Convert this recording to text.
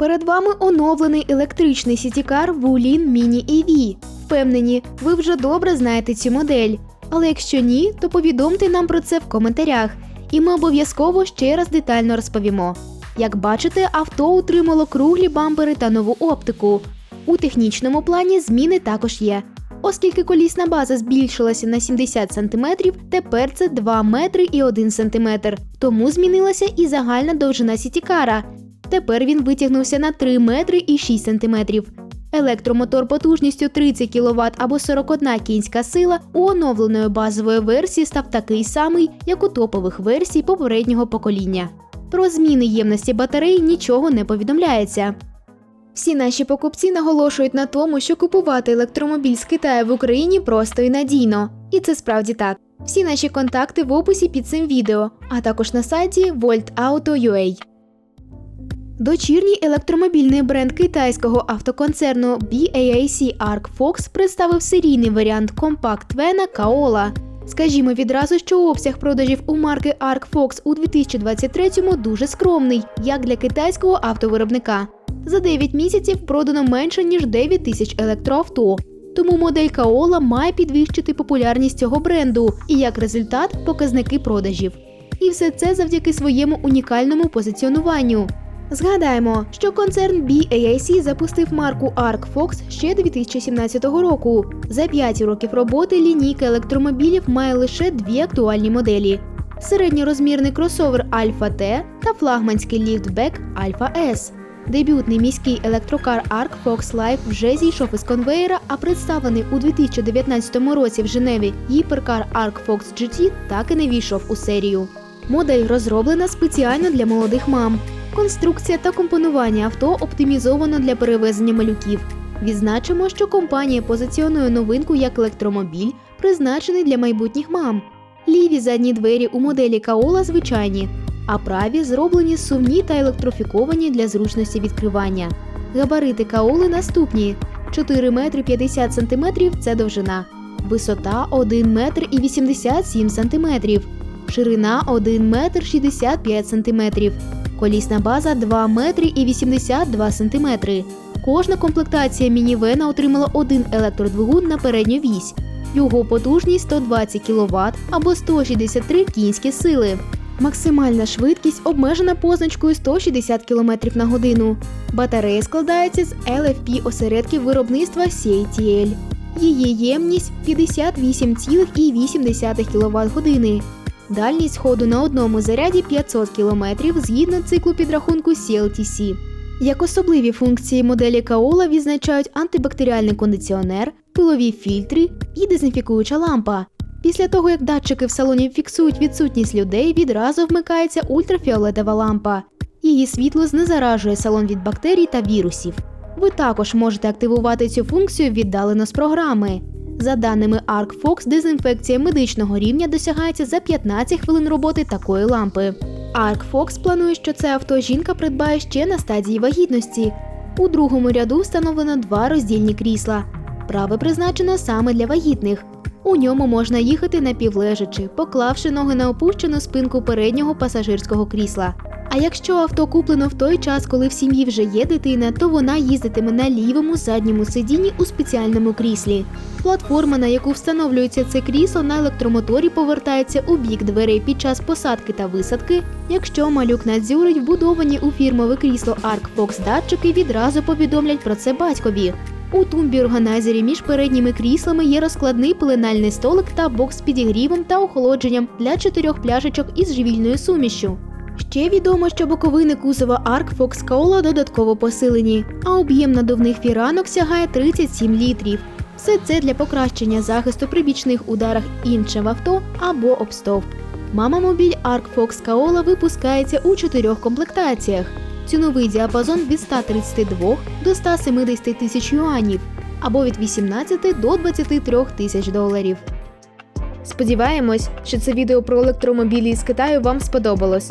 Перед вами оновлений електричний сітікар Wulin Mini EV. Впевнені, ви вже добре знаєте цю модель. Але якщо ні, то повідомте нам про це в коментарях, і ми обов'язково ще раз детально розповімо. Як бачите, авто утримало круглі бампери та нову оптику. У технічному плані зміни також є. Оскільки колісна база збільшилася на 70 см, тепер це 2 метри і 1 см. Тому змінилася і загальна довжина сітікара. Тепер він витягнувся на 3 метри і 6 сантиметрів. Електромотор потужністю 30 кВт або 41 кінська сила у оновленої базової версії став такий самий, як у топових версій попереднього покоління. Про зміни ємності батарей нічого не повідомляється. Всі наші покупці наголошують на тому, що купувати електромобіль з Китаю в Україні просто і надійно. І це справді так. Всі наші контакти в описі під цим відео, а також на сайті voltauto.ua. Дочірній електромобільний бренд китайського автоконцерну BAAC Arc Fox представив серійний варіант компакт Вена Kaola. Скажімо відразу, що обсяг продажів у марки Arc Fox у 2023-му дуже скромний, як для китайського автовиробника. За 9 місяців продано менше ніж 9 тисяч електроавто. Тому модель Kaola має підвищити популярність цього бренду і як результат показники продажів. І все це завдяки своєму унікальному позиціонуванню. Згадаємо, що концерн BAIC запустив марку Arc Fox ще 2017 року. За 5 років роботи лінійка електромобілів має лише дві актуальні моделі: середньорозмірний кросовер Alpha T та флагманський ліфтбек Alpha S. Дебютний міський електрокар Arc Fox Life вже зійшов із конвеєра, а представлений у 2019 році в Женеві гіперкар Arc Fox GT так і не війшов у серію. Модель розроблена спеціально для молодих мам. Конструкція та компонування авто оптимізовано для перевезення малюків. Відзначимо, що компанія позиціонує новинку як електромобіль, призначений для майбутніх мам. Ліві задні двері у моделі Каола звичайні, а праві зроблені сумні та електрофіковані для зручності відкривання. Габарити Каоли наступні: 4 метри 50 сантиметрів – це довжина, висота 1 метр і 87 сантиметрів, ширина 1 метр 65 сантиметрів. Колісна база 2 метри і 82 сантиметри. Кожна комплектація мінівена отримала один електродвигун на передню вісь. Його потужність 120 кВт або 163 кінські сили. Максимальна швидкість обмежена позначкою 160 км на годину. Батарея складається з LFP осередків виробництва CATL. Її ємність 58,8 кВт години. Дальність ходу на одному заряді 500 км згідно циклу підрахунку CLTC. Як особливі функції моделі Kaola відзначають антибактеріальний кондиціонер, пилові фільтри і дезінфікуюча лампа. Після того, як датчики в салоні фіксують відсутність людей, відразу вмикається ультрафіолетова лампа. Її світло знезаражує салон від бактерій та вірусів. Ви також можете активувати цю функцію віддалено з програми. За даними ArcFox, дезінфекція медичного рівня досягається за 15 хвилин роботи такої лампи. ArcFox планує, що це авто жінка придбає ще на стадії вагітності. У другому ряду встановлено два роздільні крісла. Праве призначено саме для вагітних. У ньому можна їхати напівлежачи, поклавши ноги на опущену спинку переднього пасажирського крісла. А якщо авто куплено в той час, коли в сім'ї вже є дитина, то вона їздитиме на лівому задньому сидінні у спеціальному кріслі. Платформа, на яку встановлюється це крісло, на електромоторі повертається у бік дверей під час посадки та висадки. Якщо малюк надзюрить, вбудовані у фірмове крісло ArcFox датчики відразу повідомлять про це батькові. У тумбі органайзері між передніми кріслами є розкладний пеленальний столик та бокс з підігрівом та охолодженням для чотирьох пляшечок із живільною сумішю. Ще відомо, що боковини кузова Arc Fox Kaola додатково посилені, а об'єм надувних фіранок сягає 37 літрів. Все це для покращення захисту при бічних ударах іншим авто або об стовп. Мама мобіль Arc Fox Kaola випускається у чотирьох комплектаціях. Ціновий діапазон від 132 до 170 тисяч юанів. або від 18 до 23 тисяч доларів. Сподіваємось, що це відео про електромобілі з Китаю вам сподобалось.